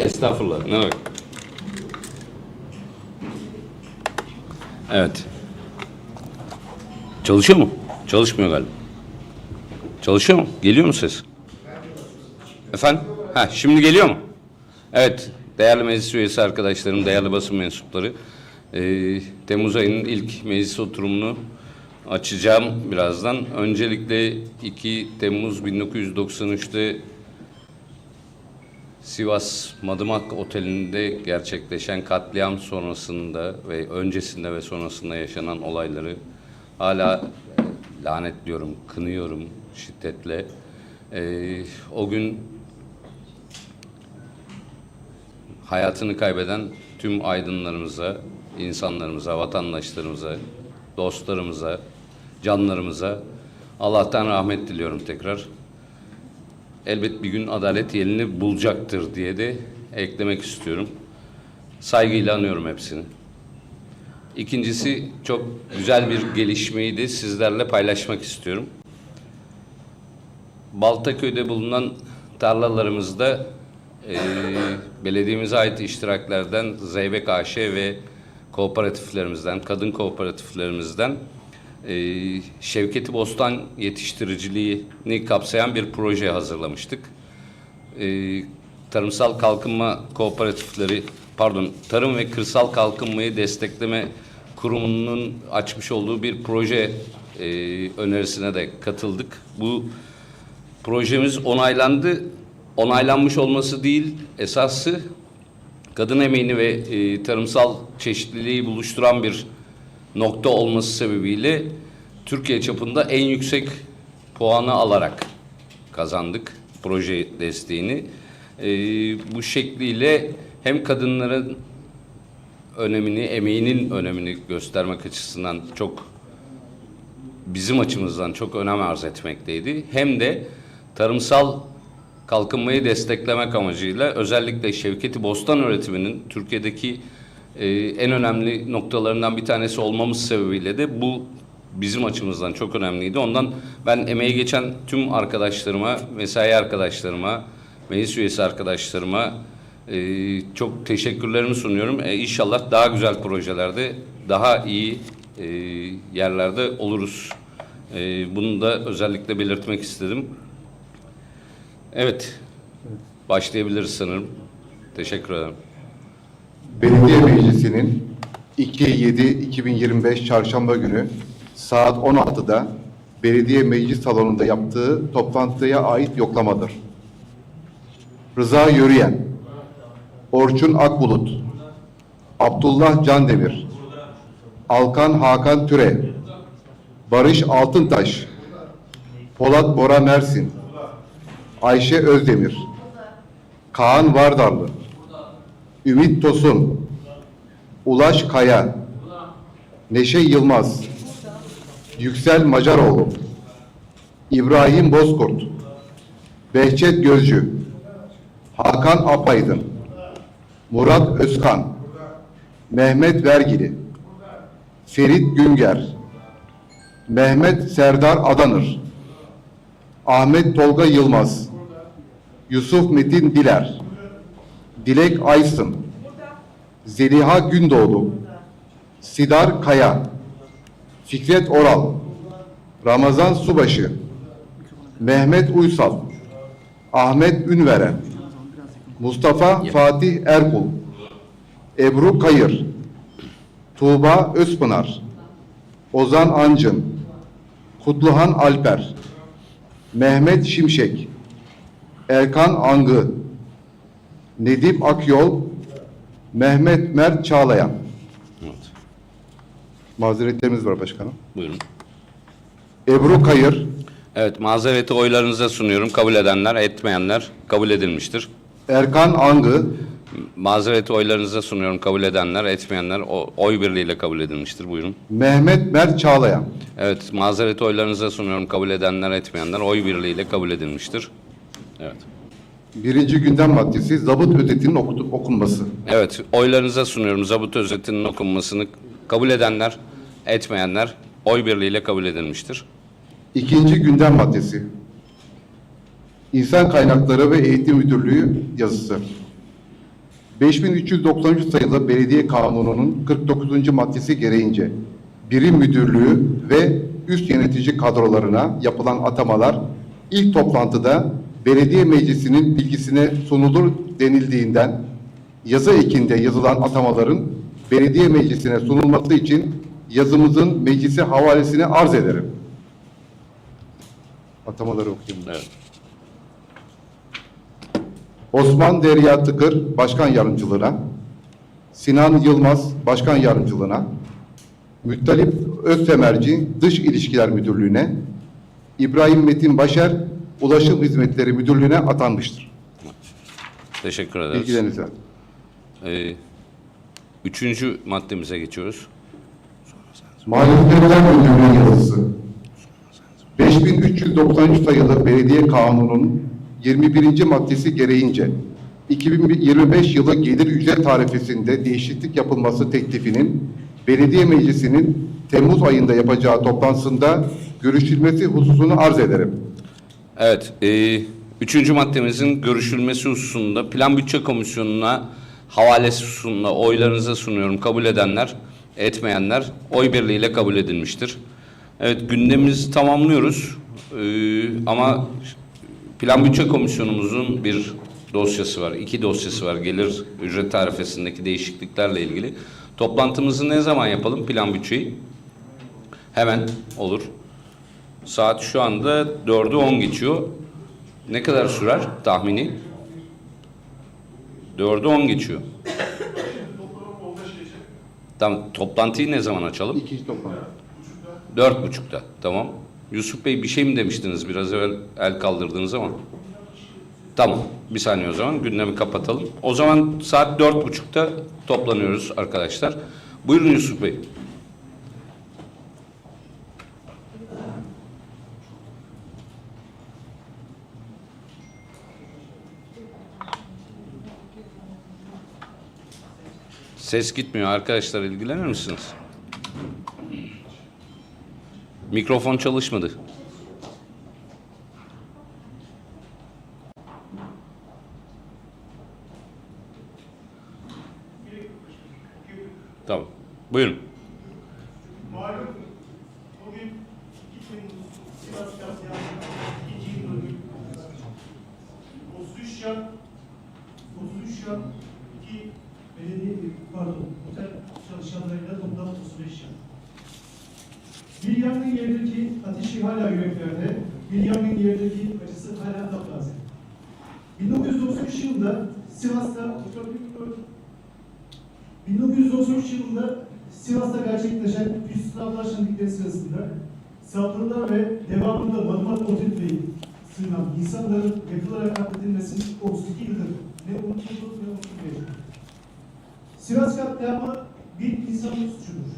Estağfurullah. Ne demek? Evet. Çalışıyor mu? Çalışmıyor galiba. Çalışıyor mu? Geliyor mu ses? Efendim? Ha, şimdi geliyor mu? Evet. Değerli meclis üyesi arkadaşlarım, değerli basın mensupları. eee, Temmuz ayının ilk meclis oturumunu açacağım birazdan. Öncelikle 2 Temmuz 1993'te Sivas Madımak Oteli'nde gerçekleşen katliam sonrasında ve öncesinde ve sonrasında yaşanan olayları hala lanetliyorum, kınıyorum şiddetle. Ee, o gün hayatını kaybeden tüm aydınlarımıza, insanlarımıza, vatandaşlarımıza, dostlarımıza, canlarımıza Allah'tan rahmet diliyorum tekrar elbet bir gün adalet yerini bulacaktır diye de eklemek istiyorum. Saygıyla anıyorum hepsini. İkincisi çok güzel bir gelişmeyi de sizlerle paylaşmak istiyorum. Baltaköy'de bulunan tarlalarımızda eee belediyemize ait iştiraklerden Zeybek AŞ ve kooperatiflerimizden, kadın kooperatiflerimizden Şevketi Bostan yetiştiriciliğini kapsayan bir proje hazırlamıştık. Eee, tarımsal kalkınma kooperatifleri, pardon, Tarım ve Kırsal Kalkınmayı Destekleme Kurumu'nun açmış olduğu bir proje eee, önerisine de katıldık. Bu projemiz onaylandı. Onaylanmış olması değil, esası kadın emeğini ve e, tarımsal çeşitliliği buluşturan bir nokta olması sebebiyle Türkiye çapında en yüksek puanı alarak kazandık proje desteğini. E, bu şekliyle hem kadınların önemini, emeğinin önemini göstermek açısından çok bizim açımızdan çok önem arz etmekteydi. Hem de tarımsal kalkınmayı desteklemek amacıyla özellikle Şevketi Bostan üretiminin Türkiye'deki e, en önemli noktalarından bir tanesi olmamız sebebiyle de bu bizim açımızdan çok önemliydi. Ondan ben emeği geçen tüm arkadaşlarıma, mesai arkadaşlarıma, meclis üyesi arkadaşlarıma e, çok teşekkürlerimi sunuyorum. E, inşallah daha güzel projelerde, daha iyi e, yerlerde oluruz. E, bunu da özellikle belirtmek istedim. Evet, başlayabiliriz sanırım. Teşekkür ederim. Belediye Meclisi'nin 2-7-2025 Çarşamba günü saat 16'da Belediye Meclis Salonu'nda yaptığı toplantıya ait yoklamadır. Rıza Yürüyen, Orçun Akbulut, Abdullah Candemir, Alkan Hakan Türe, Barış Altıntaş, Polat Bora Mersin, Ayşe Özdemir, Kaan Vardarlı, Ümit Tosun, Ulaş Kaya, Neşe Yılmaz, Yüksel Macaroğlu, İbrahim Bozkurt, Behçet Gözcü, Hakan Apaydın, Murat Özkan, Mehmet Vergili, Ferit Günger, Mehmet Serdar Adanır, Ahmet Tolga Yılmaz, Yusuf Metin Diler, Dilek Aysın, Zeliha Gündoğdu, Sidar Kaya, Fikret Oral, Ramazan Subaşı, Mehmet Uysal, Ahmet Ünveren, Mustafa Fatih Erkul, Ebru Kayır, Tuğba Özpınar, Ozan Ancın, Kutluhan Alper, Mehmet Şimşek, Erkan Angı, Nedip Akyol, Mehmet Mert Çağlayan. Evet, Mazeretlerimiz var başkanım. buyurun. Ebru Kayır, Evet, mazereti oylarınıza sunuyorum. Kabul edenler, etmeyenler kabul edilmiştir. Erkan Angı, Mazereti oylarınıza sunuyorum. Kabul edenler, etmeyenler o- oy birliğiyle kabul edilmiştir. Buyurun. Mehmet Mert Çağlayan. Evet, mazereti oylarınıza sunuyorum. Kabul edenler, etmeyenler oy birliğiyle kabul edilmiştir. Evet. Birinci gündem maddesi zabıt özetinin okunması. Evet, oylarınıza sunuyorum. Zabıt özetinin okunmasını kabul edenler, etmeyenler oy birliğiyle kabul edilmiştir. İkinci gündem maddesi. İnsan Kaynakları ve Eğitim Müdürlüğü yazısı. 5393 sayılı Belediye Kanunu'nun 49. maddesi gereğince birim müdürlüğü ve üst yönetici kadrolarına yapılan atamalar ilk toplantıda belediye meclisinin bilgisine sunulur denildiğinden yazı ekinde yazılan atamaların belediye meclisine sunulması için yazımızın meclise havalesini arz ederim. Atamaları okuyayım. Evet. Osman Derya Tıkır Başkan Yardımcılığına, Sinan Yılmaz Başkan Yardımcılığına, Müttalip Öztemerci Dış İlişkiler Müdürlüğü'ne, İbrahim Metin Başer Ulaşım Hizmetleri Müdürlüğü'ne atanmıştır. Teşekkür ederiz. Bilgilerinize. Ee, üçüncü maddemize geçiyoruz. Mali Hizmetler Müdürlüğü yazısı. 5393 sayılı Belediye Kanunu'nun 21. maddesi gereğince 2025 yılı gelir ücret tarifesinde değişiklik yapılması teklifinin Belediye Meclisi'nin Temmuz ayında yapacağı toplantısında görüşülmesi hususunu arz ederim. Evet, e, üçüncü maddemizin görüşülmesi hususunda Plan Bütçe Komisyonu'na havalesi hususunda oylarınıza sunuyorum. Kabul edenler, etmeyenler oy birliğiyle kabul edilmiştir. Evet, gündemimizi tamamlıyoruz. E, ama Plan Bütçe Komisyonumuzun bir dosyası var, iki dosyası var. Gelir ücret tarifesindeki değişikliklerle ilgili. Toplantımızı ne zaman yapalım Plan Bütçeyi? Hemen olur. Saat şu anda 4'ü 10 geçiyor. Ne kadar sürer tahmini? 4'ü 10 geçiyor. Tamam, toplantıyı ne zaman açalım? İkinci toplantı. Dört buçukta. Tamam. Yusuf Bey bir şey mi demiştiniz biraz evvel el kaldırdınız ama? Tamam. Bir saniye o zaman gündemi kapatalım. O zaman saat dört buçukta toplanıyoruz arkadaşlar. Buyurun Yusuf Bey. Ses gitmiyor arkadaşlar ilgilenir misiniz? Mikrofon çalışmadı. Bir yangın yerindeki ateşi hala yüreklerde, bir yangın yerindeki acısı hala taptaze. 1993 yılında Sivas'ta 1993 yılında Sivas'ta gerçekleşen Hüsnü şenlikleri sırasında saldırılar ve devamında Madımak Otel'e sığınan insanların yakılarak katledilmesinin 32 yıldır ne unutuldu ne unutulmayacak. Sivas katliamı bir insanlık suçudur.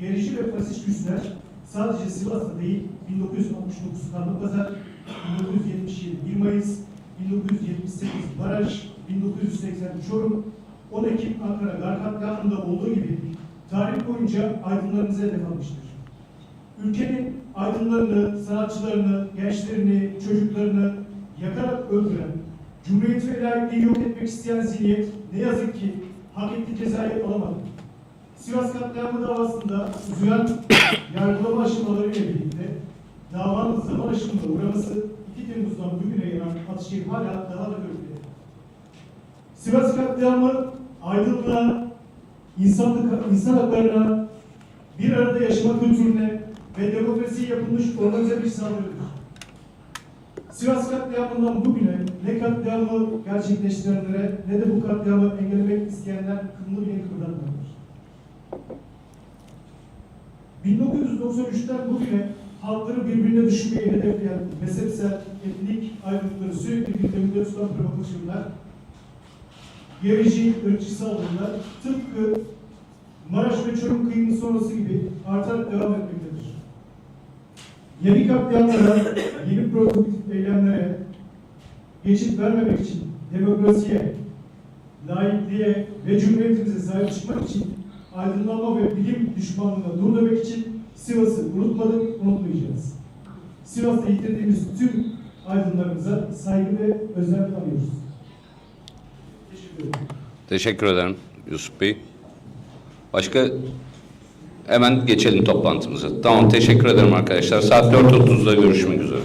Gerici ve faşist güçler sadece Sivas'ta değil 1969 Kanlıpazar, 1977 1 Mayıs, 1978 Baraj, 1980 Çorum, 10 Ekim Ankara Gar katliamında olduğu gibi tarih boyunca aydınlarımıza hedef almıştır. Ülkenin aydınlarını, sanatçılarını, gençlerini, çocuklarını yakarak öldüren, Cumhuriyeti ve layıklığı yok etmek isteyen zihniyet ne yazık ki hak ettiği cezayı alamadı. Sivas katliamı davasında uzayan yargılama aşamalarıyla birlikte davanın zaman aşımına uğraması 2 Temmuz'dan bugüne gelen atışın hala daha da görülüyor. Sivas katliamı aydınlığa, insanlık, insan haklarına, bir arada yaşama kültürüne ve demokrasiye yapılmış organize bir saldırıdır. Sivas katliamından bugüne ne katliamı gerçekleştirenlere ne de bu katliamı engellemek isteyenler kılını bile kıpırdatmadılar. 1993'ten bugüne halkları birbirine düşürmeyi hedefleyen mezhepsel, etnik ayrılıkları sürekli gündeminde tutan provokasyoner, gerici, ırkçı saldırılar tıpkı Maraş ve Çorum kıyımı sonrası gibi artarak devam etmektedir. Yeni katliamlara, yeni provokatif eylemlere geçit vermemek için demokrasiye, laikliğe ve cumhuriyetimize sahip çıkmak için aydınlanma ve bilim düşmanlığına dur demek için Sivas'ı unutmadık, unutmayacağız. Sivas'ta yitirdiğimiz tüm aydınlarımıza saygı ve özen tanıyoruz. Teşekkür ederim. Teşekkür ederim Yusuf Bey. Başka hemen geçelim toplantımıza. Tamam teşekkür ederim arkadaşlar. Saat 4.30'da görüşmek üzere.